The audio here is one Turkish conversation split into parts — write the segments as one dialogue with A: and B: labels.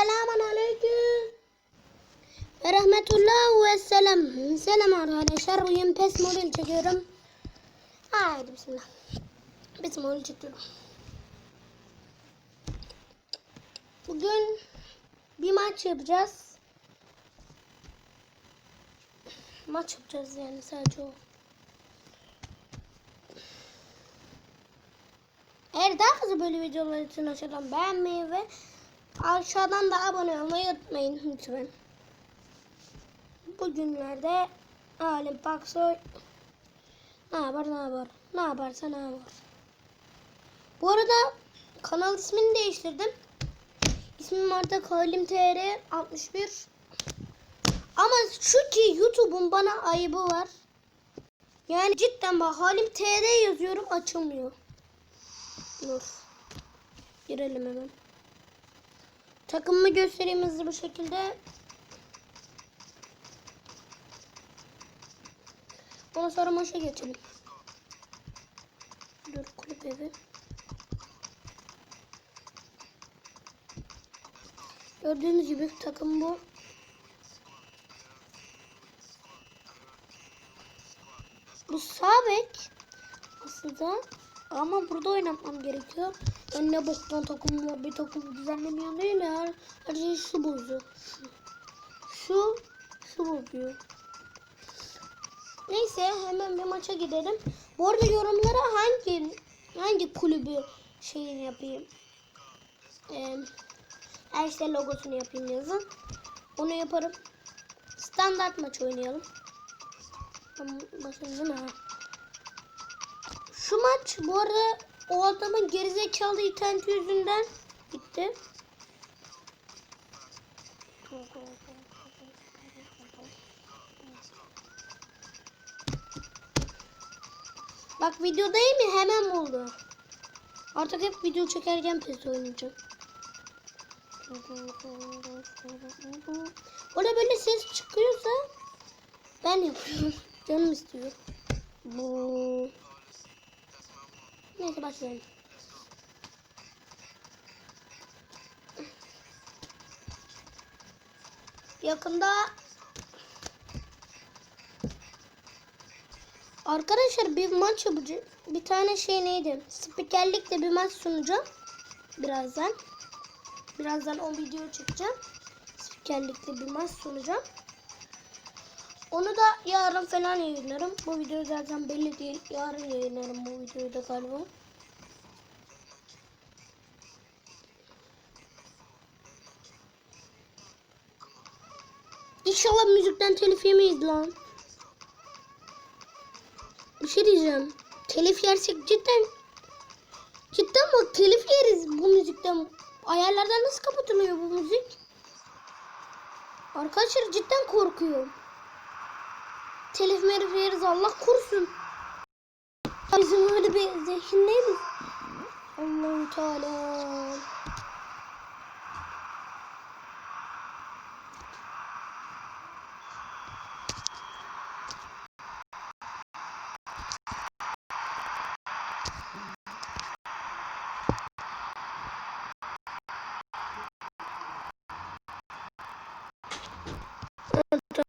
A: Selamun aleyküm. Rahmetullah ve selam. Selam arkadaşlar. Bugün PES Mobile çekiyorum. Haydi bismillah. PES Mobile çekiyorum. Bugün bir maç yapacağız. Maç yapacağız yani sadece o. Eğer daha fazla böyle videolar için aşağıdan beğenmeyi ve aşağıdan da abone olmayı unutmayın lütfen. Bugünlerde Alim Paksoy ne yapar ne yapar ne yaparsa ne yapar. Bu arada kanal ismini değiştirdim. İsmim artık Halim TR 61. Ama şu ki YouTube'un bana ayıbı var. Yani cidden bak Halim TR yazıyorum açılmıyor. Dur. Girelim hemen. Takımımı göstereyim hızlı bu şekilde. Ondan sonra maça geçelim. Dur kulüp evi. Gördüğünüz gibi takım bu. Bu sağ bek aslında ama burada oynatmam gerekiyor. Ben ne boktan takım var bir takım düzenlemiyor değil ya. Her şey şu bozuyor. Şu, şu bozuyor. Neyse hemen bir maça gidelim. Bu arada yorumlara hangi hangi kulübü şeyini yapayım. Ee, işte logosunu yapayım yazın. Onu yaparım. Standart maç oynayalım. Değil mi? Ha. Şu maç bu arada o adamın gerizekalı interneti yüzünden gitti. Bak videodayım ya hemen oldu. Artık hep video çekerken PES oynayacağım. Orada böyle ses çıkıyorsa ben yapıyorum. Canım istiyor. Bu Neyse başlayalım. Yakında Arkadaşlar bir maç yapacağım. Bir tane şey neydi? Spikerlikle bir maç sunacağım. Birazdan. Birazdan o video çekeceğim. Spikerlikle bir maç sunacağım. Onu da yarın falan yayınlarım. Bu video zaten belli değil. Yarın yayınlarım bu videoyu da galiba. İnşallah müzikten telif yemeyiz lan. Bir şey diyeceğim. Telif yersek cidden cidden bak telif yeriz bu müzikten. Ayarlardan nasıl kapatılıyor bu müzik? Arkadaşlar cidden korkuyorum. Telif merif yeriz Allah korusun. Bizim öyle bir zehirleyiz. Allahu Teala.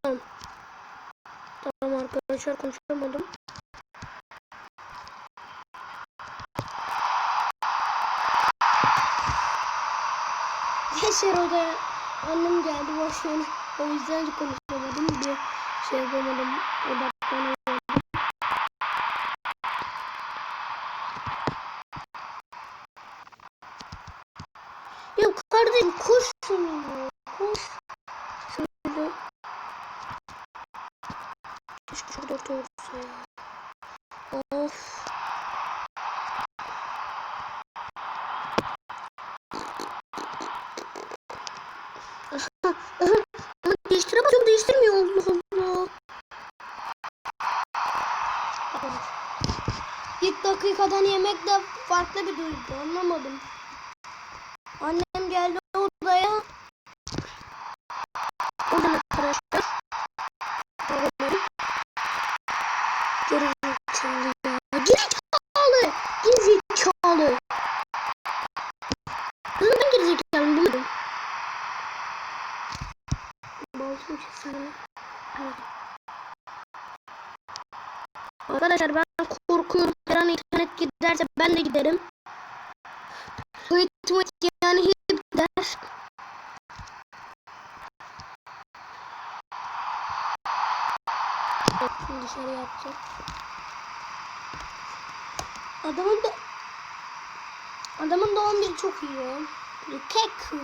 A: Tamam. Tamam arkadaşlar konuşamadım. Yaşar odaya annem geldi boş. O yüzden konuşamadım. Bir şey yapamadım. Odaklanamadım. Kardeşim koş şunu. Farklı bir duygu anlamadım. Annem geldi odaya. Oradan arkadaşlar. Gerizekalı ya. Gerizekalı. Gerizekalı. Kızım ben gerizekalı bulmadım. Bakayım şu sana. Evet. Arkadaşlar ben korkuyorum. Her an internet giderse ben de giderim. İhtimal yani hep gider. Şimdi dışarı yapacak. Adamın da Adamın doğum günü çok iyi ya. Lukaku.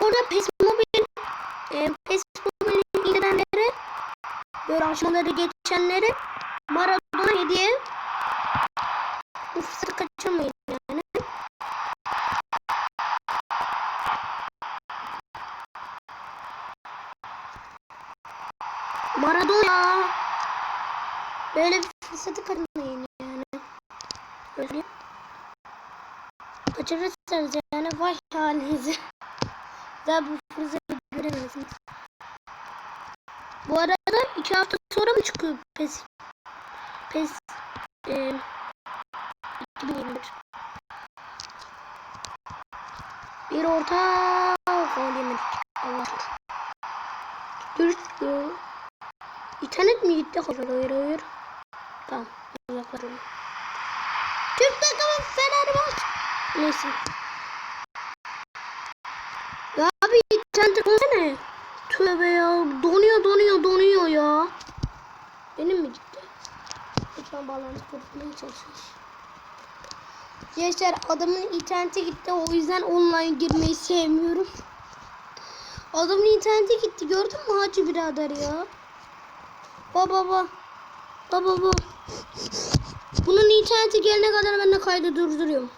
A: Orada PES Mobile e, PES Mobile'in ilgilenenleri böyle aşamaları geçenleri Maradona hediye bu fırsatı kaçırmayın yani. Maradona böyle bir fırsatı kaçırmayın yani. Öyle. Kaçırırsanız yani vay halinizi. Daha bu fırsatı göremezsiniz. Bu arada iki hafta sonra mı çıkıyor PES? PES e, 2021. Bir orta gol yemedik. Allah. Dürüst İnternet mi gitti? Hayır hayır hayır. Tamam. Uzaklarım. Türk takımı Fenerbahçe. Neyse. Ya abi internet ne? Tövbe ya. Donuyor donuyor donuyor ya. Benim mi gitti? Lütfen bağlantı kurulmaya çalışmış. Gençler adamın interneti gitti. O yüzden online girmeyi sevmiyorum. Adamın interneti gitti. Gördün mü hacı birader ya? Baba baba. Baba baba. Bunun interneti gelene kadar ben de kaydı durduruyorum.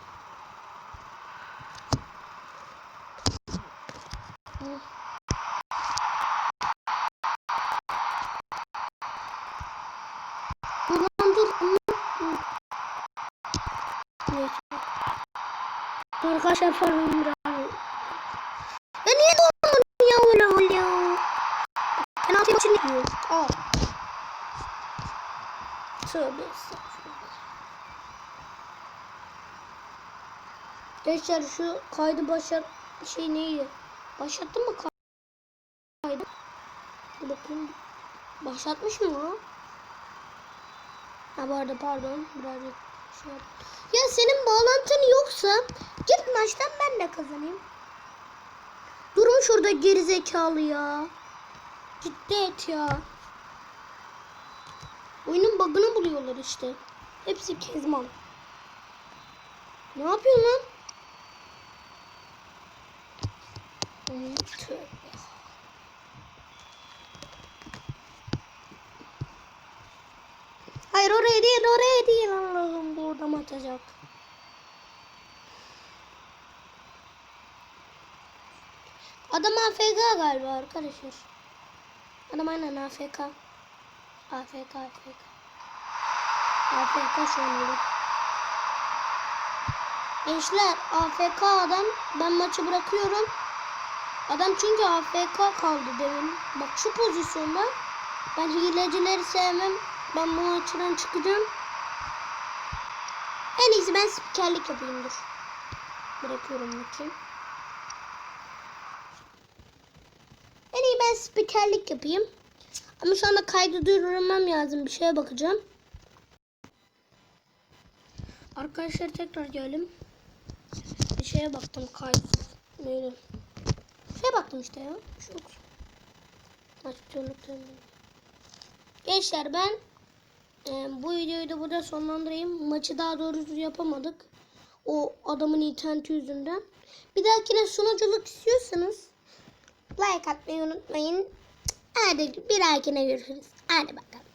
A: Dur lan dur. Neyse. Dur arkadaşlar pardon biraz. Ya niye durdun ya öyle oluyor? Penaltı için diyor. Aa. Tövbe estağfurullah. Gençler şu kaydı başlat şey neydi? Başlattın mı kaydı? Dur bakayım. Başlatmış mı o? Ha bu arada pardon birazcık. Ya senin bağlantın yoksa git maçtan ben de kazanayım. Durmuş orada gerizekalı ya. Ciddi et ya. Oyunun bug'ını buluyorlar işte. Hepsi Kezman. Ne yapıyorsun lan? Tövbe. Hayır oraya değil oraya değil Allah'ım buradan atacak. Adam AFK galiba arkadaşlar. Adam aynen AFK. AFK AFK. AFK şu. Gençler AFK adam. Ben maçı bırakıyorum. Adam çünkü AFK kaldı demin. Bak şu pozisyonda. Ben hilecileri sevmem. Ben bu maçtan çıkacağım. En iyisi ben spikerlik yapayım dur. Bırakıyorum maçı. En iyi ben spikerlik yapayım. Ama şu anda kaydı durdurmam lazım. Bir şeye bakacağım. Arkadaşlar tekrar geldim. Bir şeye baktım kaydı. Neydi? Şeye baktım işte ya. Şu Maç Gençler ben e, bu videoyu da burada sonlandırayım. Maçı daha doğrusu yapamadık. O adamın interneti yüzünden. Bir dahakine sunuculuk istiyorsanız like atmayı unutmayın. Hadi bir dahakine görüşürüz. Hadi bakalım.